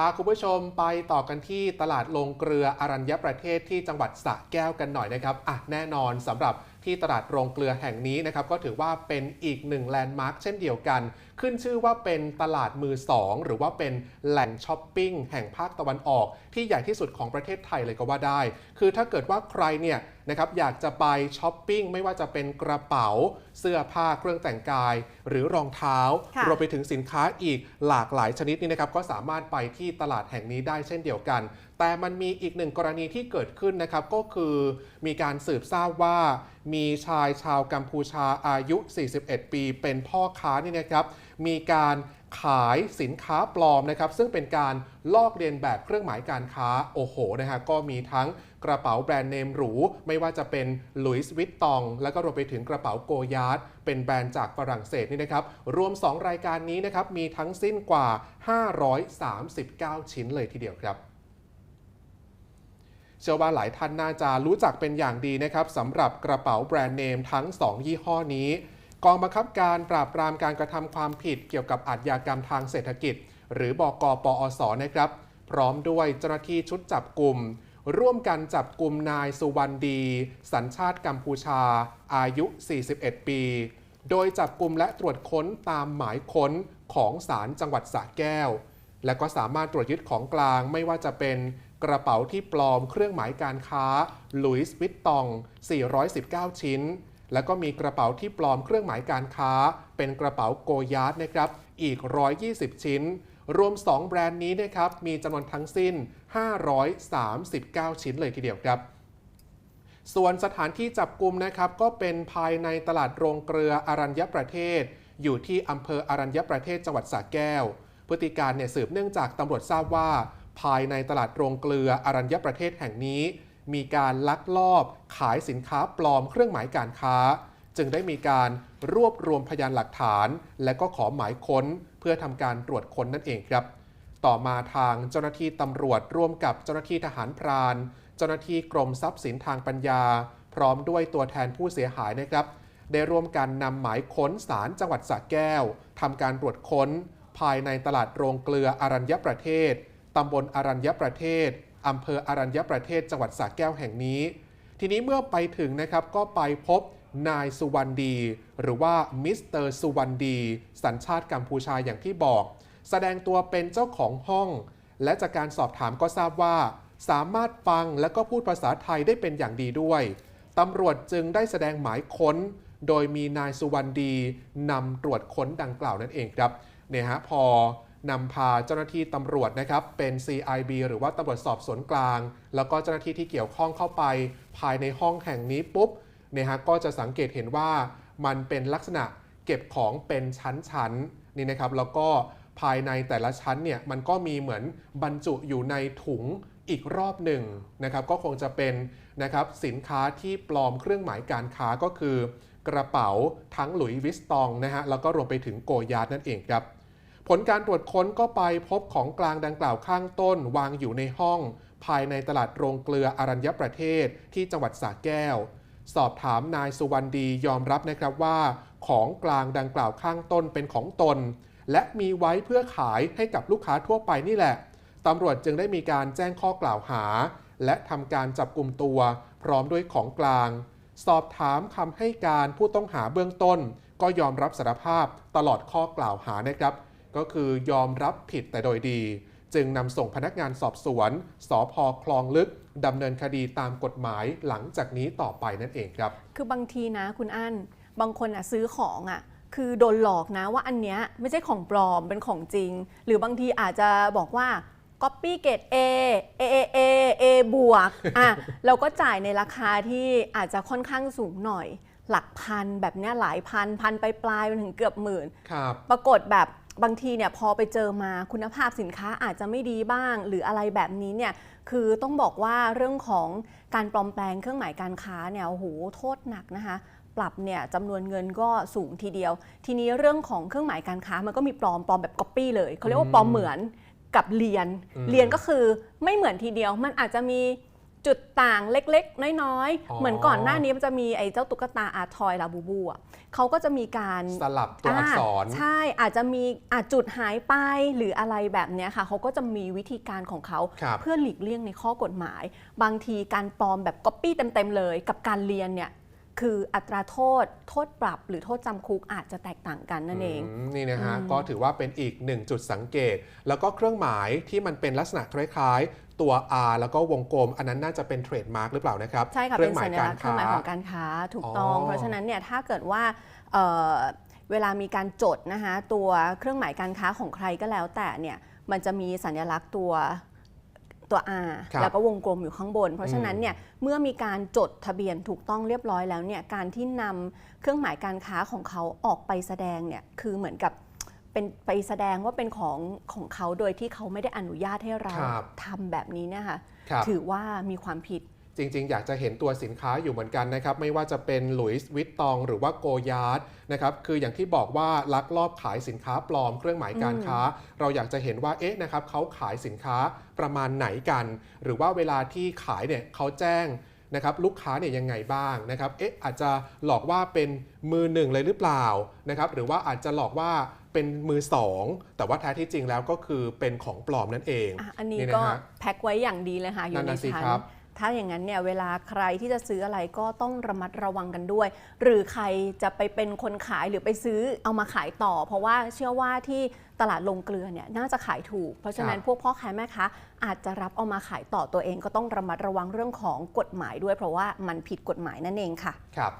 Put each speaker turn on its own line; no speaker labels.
พาคุณผู้ชมไปต่อกันที่ตลาดลงเกลืออรัญญประเทศที่จังหวัดสระแก้วกันหน่อยนะครับอะแน่นอนสำหรับที่ตลาดโรงเกลือแห่งนี้นะครับก็ถือว่าเป็นอีกหนึ่งแลนด์มาร์คเช่นเดียวกันขึ้นชื่อว่าเป็นตลาดมือสองหรือว่าเป็นแหล่งช้อปปิ้งแห่งภาคตะวันออก ที่ใหญ่ที่สุดของประเทศไทยเลยก็ว่าได้ คือถ้าเกิดว่าใครเนี่ยนะครับอยากจะไปช้อปปิ้งไม่ว่าจะเป็นกระเป๋า เสื้อผ้าเครื่องแต่งกาย หรือรองเท้า
ค่ะ
รวมไปถึงสินค้าอีกหลากหลายชนิดนี้นะครับก็สามารถไปที่ตลาดแห่งนี้ได้เช่นเดียวกัน แต่มันมีอีกหนึ่งกรณีที่เกิดขึ้นนะครับก็คือมีการสืบทราบว่ามีชายชาวกัมพูชาอายุ 41 ปี เป็นพ่อค้านี่นะครับ มีการขายสินค้าปลอมนะครับ ซึ่งเป็นการลอกเลียนแบบเครื่องหมายการค้าโอ้โหนะฮะก็มีทั้งกระเป๋าแบรนด์เนมหรู ไม่ว่าจะเป็นหลุยส์วิตตอง แล้วก็รวมไปถึงกระเป๋าโกยาร์ดเป็นแบรนด์จากฝรั่งเศสนี่นะครับ รวม 2 รายการนี้นะครับ มีทั้งสิ้นกว่า 539 ชิ้นเลยทีเดียวครับเชื่อว่าหลายท่านน่าจะรู้จักเป็นอย่างดีนะครับสำหรับกระเป๋าแบรนด์เนมทั้ง 2 ยี่ห้อนี้ กองบังคับการปราบปรามการกระทำความผิดเกี่ยวกับอาชญากรรมทางเศรษฐกิจ หรือบกปอสนะครับ พร้อมด้วยเจ้าหน้าที่ชุดจับกลุ่ม ร่วมกันจับกลุ่มนายสุวรรณดี สัญชาติกัมพูชา อายุ 41 ปี โดยจับกลุ่มและตรวจค้นตามหมายค้นของศาลจังหวัดสระแก้ว และก็สามารถตรวจยึดของกลางไม่ว่าจะเป็นกระเป๋าที่ปลอมเครื่องหมายการค้าหลุยส์วิตตอง 419 ชิ้น แล้วก็มีกระเป๋าที่ปลอมเครื่องหมายการค้า เป็นกระเป๋าโกยาร์ดนะครับอีก 120 ชิ้น รวม 2 แบรนด์นี้นะครับมีจำนวนทั้งสิ้น 539 ชิ้นเลยทีเดียวครับส่วนสถานที่จับกลุ่มนะครับก็เป็นภายในตลาดโรงเกลืออรัญญประเทศ อยู่ที่อำเภออรัญญประเทศจังหวัดสระแก้ว พฤติการเนี่ยสืบเนื่องจากตำรวจทราบว่า ภายในตลาดโรงเกลืออรัญญประเทศแห่งนี้ มีการลักลอบขายสินค้าปลอมเครื่องหมายการค้า จึงได้มีการรวบรวมพยานหลักฐาน และก็ขอหมายค้นเพื่อทำการตรวจค้นนั่นเองครับ ต่อมาทางเจ้าหน้าที่ตำรวจร่วมกับเจ้าหน้าที่ทหารพราน เจ้าหน้าที่กรมทรัพย์สินทางปัญญา พร้อมด้วยตัวแทนผู้เสียหายนะครับ ได้ร่วมกันนำหมายค้นศาลจังหวัดสระแก้วทำการตรวจค้น ภายในตลาดโรงเกลืออรัญญประเทศตำบลอรัญญประเทศ อำเภออรัญญประเทศจังหวัดสระแก้วแห่งนี้ ทีนี้เมื่อไปถึงนะครับก็ไปพบนายสุวรรณดี หรือว่ามิสเตอร์สุวรรณดี สัญชาติกัมพูชาอย่างที่บอก แสดงตัวเป็นเจ้าของห้อง และจากการสอบถามก็ทราบว่า สามารถฟังและก็พูดภาษาไทยได้เป็นอย่างดีด้วยตำรวจจึงได้แสดงหมายค้น โดยมีนายสุวรรณดีนำตรวจค้นดังกล่าวนั่นเองครับเนี่ยฮะพอ นำพาเจ้าหน้าที่ตำรวจนะครับเป็น CIB หรือว่าตำรวจสอบสวนกลาง แล้วก็เจ้าหน้าที่ที่เกี่ยวข้องเข้าไป ภายในห้องแห่งนี้ปุ๊บเนี่ยฮะก็จะสังเกตเห็นว่ามันเป็นลักษณะเก็บของเป็นชั้นๆนี่นะครับแล้วก็ภายในแต่ละชั้นเนี่ยมันก็มีเหมือนบรรจุอยู่ในถุงอีกรอบหนึ่งนะครับก็คงจะเป็นนะครับสินค้าที่ปลอมเครื่องหมายการค้าก็คือกระเป๋าทั้งหลุยส์วิสตองนะฮะแล้วก็รวมไปถึงโกยาร์ดนั่นเองครับ ผลการตรวจค้นก็ไปพบของกลางดังกล่าวข้างต้นวางอยู่ในห้อง ภายในตลาดโรงเกลืออรัญญประเทศที่จังหวัดสระแก้ว สอบถามนายสุวรรณดียอมรับนะครับว่า ของกลางดังกล่าวข้างต้นเป็นของตน และมีไว้เพื่อขายให้กับลูกค้าทั่วไปนี่แหละตำรวจจึงได้มีการแจ้งข้อกล่าวหา และทำการจับกลุ่มตัว พร้อมด้วยของกลาง สอบถามคำให้การผู้ต้องหาเบื้องต้น ก็ยอมรับสารภาพตลอดข้อกล่าวหานะครับ ก็คือยอมรับผิดแต่โดยดี จึงนำส่งพนักงานสอบสวนสพคลองลึกดำเนินคดีตามกฎหมายหลังจากนี้ต่อไปนั่นเองครับ
คือบางทีนะคุณอั้นบางคนอะซื้อของอะคือโดนหลอกนะว่าอันเนี้ยไม่ใช่ของปลอมเป็นของจริง หรือบางทีอาจจะบอกว่า Copy เกรด A A A A A บวกอะเราก็จ่ายในราคาที่อาจจะค่อนข้างสูงหน่อย หลักพันแบบเนี้ยหลายพันพันไปปลายๆไปถึงเกือบหมื่น
ครับ
ปรากฏแบบ บางทีเนี่ยพอไปเจอมาคุณภาพสินค้าอาจจะไม่ดีบ้าง หรืออะไรแบบนี้เนี่ยคือต้องบอกว่าเรื่องของการปลอมแปลงเครื่องหมายการค้าเนี่ยโอ้โหโทษหนักนะคะปรับเนี่ยจำนวนเงินก็สูงทีเดียว ทีนี้เรื่องของเครื่องหมายการค้ามันก็มีปลอมปลอมแบบก๊อปปี้เลยเขาเรียกว่าปลอมเหมือนกับเรียน
อืม
เรียนก็คือไม่เหมือนทีเดียวมันอาจจะมี จุดต่างเล็กๆ น้อย
อ๋อ
ๆเหมือนก่อนหน้านี้มันจะมีไอ้เจ้าตุ๊กตาอาร์ทอยลาบูบูอะเขาก็จะมีการ
สลับตัวอักษรา
ใช่อาจจะมีอาจุดหายไปหรืออะไรแบบเนี้ยค่ะเขาก็จะมีวิธีการของเขา
ครับ
เพื่อหลีกเลี่ยงในข้อกฎหมาย บางทีการปลอมแบบก๊อปปี้เต็มๆเลย กับการเรียนเนี่ยคืออัตราโทษ โทษปรับหรือโทษจำคุกอาจจะแตกต่างกันนั่นเอง
มนี่นะฮะ
อืม
ก็ถือว่าเป็นอีกหนึ่งจุดสังเกต แล้วก็เครื่องหมายที่มันเป็นลักษณะคล้ายๆ ตัว R แล้วก็วงกลม อันนั้นน่าจะเป็นเทรดมาร์กหรือเปล่านะครับ
ใช่ค่ะ
เครื่
เป็น
หมา
สั
ย
ญ
กา
ลั
ร
กษณ์เครื่อ
ค้า
งหมายของการค้าถูกต้อง
อ๋อ
เพราะฉะนั้นเนี่ยถ้าเกิดว่าเอ่อเวลามีการจดนะคะตัวเครื่องหมายการค้าของใครก็แล้วแต่เนี่ยมันจะมีสัญลักษณ์ตัวตัว R
ครับ
แล้วก็วงกลมอยู่ข้างบน เพราะฉะนั้นเนี่ยเมื่อมีการจดทะเบียนถูกต้องเรียบร้อยแล้วเนี่ยการที่นำเครื่องหมายการค้าของเขาออกไปแสดงเนี่ยคือเหมือนกับ เป็นไปแสดงว่าเป็นของของเขาโดยที่เขาไม่ได้อนุญาตให้เรา
ครับ
ทำแบบนี้เนี่ยค่ะ
ครับ
ถือว่ามีความผิด
จริง ๆ อยากจะเห็นตัวสินค้าอยู่เหมือนกันนะครับ ไม่ว่าจะเป็นหลุยส์วิตตองหรือว่าโกยาร์ดนะครับคืออย่างที่บอกว่าลักลอบขายสินค้าปลอมเครื่องหมายการค้า เราอยากจะเห็นว่าเอ๊ะนะครับเขาขายสินค้าประมาณไหนกัน หรือว่าเวลาที่ขายเนี่ยเขาแจ้งนะครับลูกค้าเนี่ยยังไงบ้างนะครับเอ๊ะอาจจะหลอกว่าเป็นมือหนึ่งเลยหรือเปล่านะครับหรือว่าอาจจะหลอกว่า เป็นมือสอง แต่ว่าแท้ที่จริงแล้วก็คือเป็นของปลอมนั่นเอง
อะอันนี้
นี่นะ
ก็
ฮะ
แพ็คไว้อย่างดีเลยค่ะอยู่
นั่น
ใน
น่ะสิ
ชั้น
ครับ
ถ้าอย่างนั้นเนี่ยเวลาใครที่จะซื้ออะไรก็ต้องระมัดระวังกันด้วย หรือใครจะไปเป็นคนขายหรือไปซื้อเอามาขายต่อ เพราะว่าเชื่อว่าที่ตลาดลงเกลือเนี่ยน่าจะขายถูก เพราะฉะนั้นพวกพ่อค้าแม่ค้าอาจจะรับเอามาขายต่อตัวเองก็ต้องระมัดระวังเรื่องของกฎหมายด้วย เพราะว่ามันผิดกฎหมายนั่นเองค่ะ
ครับ